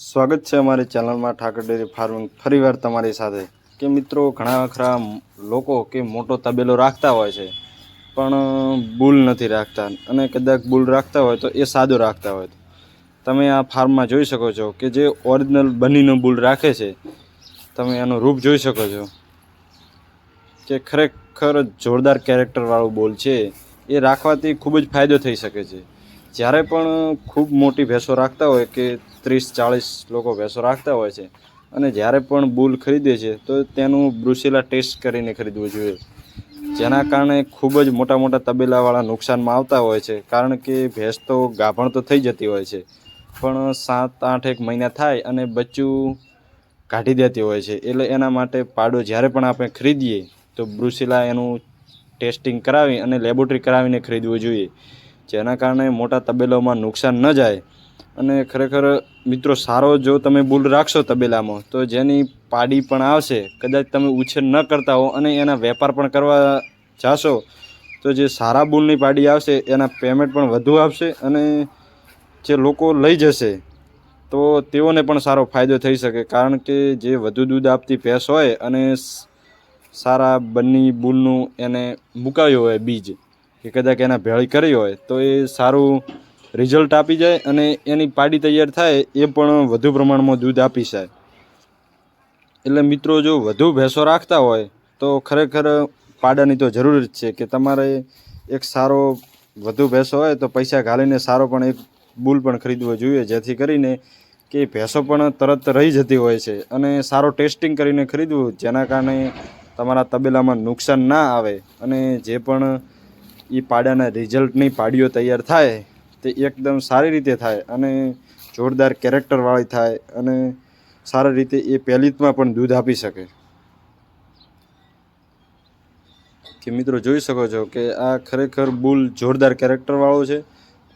સ્વાગત છે અમારી ચેનલમાં ઠાકર ડેરી ફાર્મિંગ. ફરીવાર તમારી સાથે. કે મિત્રો, ઘણા ખરા લોકો કે મોટો તબેલો રાખતા હોય છે, પણ બુલ નથી રાખતા. અને કદાચ બુલ રાખતા હોય તો એ સાદો રાખતા હોય. તમે આ ફાર્મમાં જોઈ શકો છો કે જે ઓરિજિનલ બનીનો બુલ રાખે છે, તમે એનું રૂપ જોઈ શકો છો. કે ખરેખર જોરદાર કેરેક્ટરવાળું બોલ છે, એ રાખવાથી ખૂબ જ ફાયદો થઈ શકે છે. જ્યારે પણ ખૂબ મોટી ભેંસો રાખતા હોય કે ત્રીસ ચાળીસ લોકો ભેંસો રાખતા હોય છે. અને જ્યારે પણ બુલ ખરીદે છે, તો તેનું બ્રુસેલા ટેસ્ટ કરીને ખરીદવું જોઈએ. જેના કારણે ખૂબ જ મોટા મોટા તબેલાવાળા નુકસાનમાં આવતા હોય છે, કારણ કે ભેંસ તો ગાભણ તો થઈ જતી હોય છે. પણ સાત, આઠ, એક મહિના થાય અને બચ્ચું કાઢી દેતી હોય છે, એટલે એના માટે પાડો જ્યારે પણ આપણે ખરીદીએ, તો બ્રુસેલા એનું ટેસ્ટિંગ કરાવી અને લેબોરેટરી કરાવીને ખરીદવું જોઈએ. જેના કારણે મોટા તબેલામાં નુકસાન ન જાય અને ખરેખર મિત્રો, સારો જો તમે બુલ રાખશો તબેલામાં, તો જેની પાડી પણ આવશે, કદાચ તમે ઉછેર ન કરતા હો અને એના વેપાર પણ કરવા જાશો, તો જે સારા બુલની પાડી આવશે, એના પેમેન્ટ પણ વધુ આપશે અને જે લોકો લઈ જશે, તો તેઓને પણ સારો ફાયદો થઈ શકે. કારણ કે જે વધુ દૂધ આપતી ભેંસ હોય અને સારા બંની બુલનું એને મુકાવ્યું હોય બીજ, કે કદાચ એના ભેળી કરી હોય, તો એ સારું રિઝલ્ટ આપી જાય અને એની પાડી તૈયાર થાય એ પણ વધુ પ્રમાણમાં દૂધ આપી જાય. એટલે મિત્રો જો વધુ ભેંસો રાખતા હોય તો ખરેખર પાડાની તો જરૂર જ છે કે તમારે એક સારો વધુ ભેંસો હોય તો પૈસા ઘાલીને સારો પણ એક બુલ પણ ખરીદવો જોઈએ, જેથી કરીને કે ભેંસો પણ તરત રહી જતી હોય છે અને સારો ટેસ્ટિંગ કરીને ખરીદવું, જેના કારણે તમારા તબેલામાં નુકસાન ના આવે અને જે પણ એ પાડાના રિઝલ્ટની પાડીઓ તૈયાર થાય તે એકદમ સારી રીતે થાય અને જોરદાર કેરેક્ટરવાળી થાય અને સારી રીતે એ પહેલીતમાં પણ દૂધ આપી શકે. કે મિત્રો જોઈ શકો છો કે આ ખરેખર બુલ જોરદાર કેરેક્ટરવાળો છે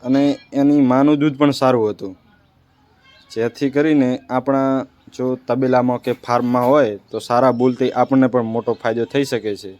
અને એની માનું દૂધ પણ સારું હતું. જેથી કરીને આપણા જો તબેલામાં કે ફાર્મમાં હોય તો સારા બુલથી આપણને પણ મોટો ફાયદો થઈ શકે છે.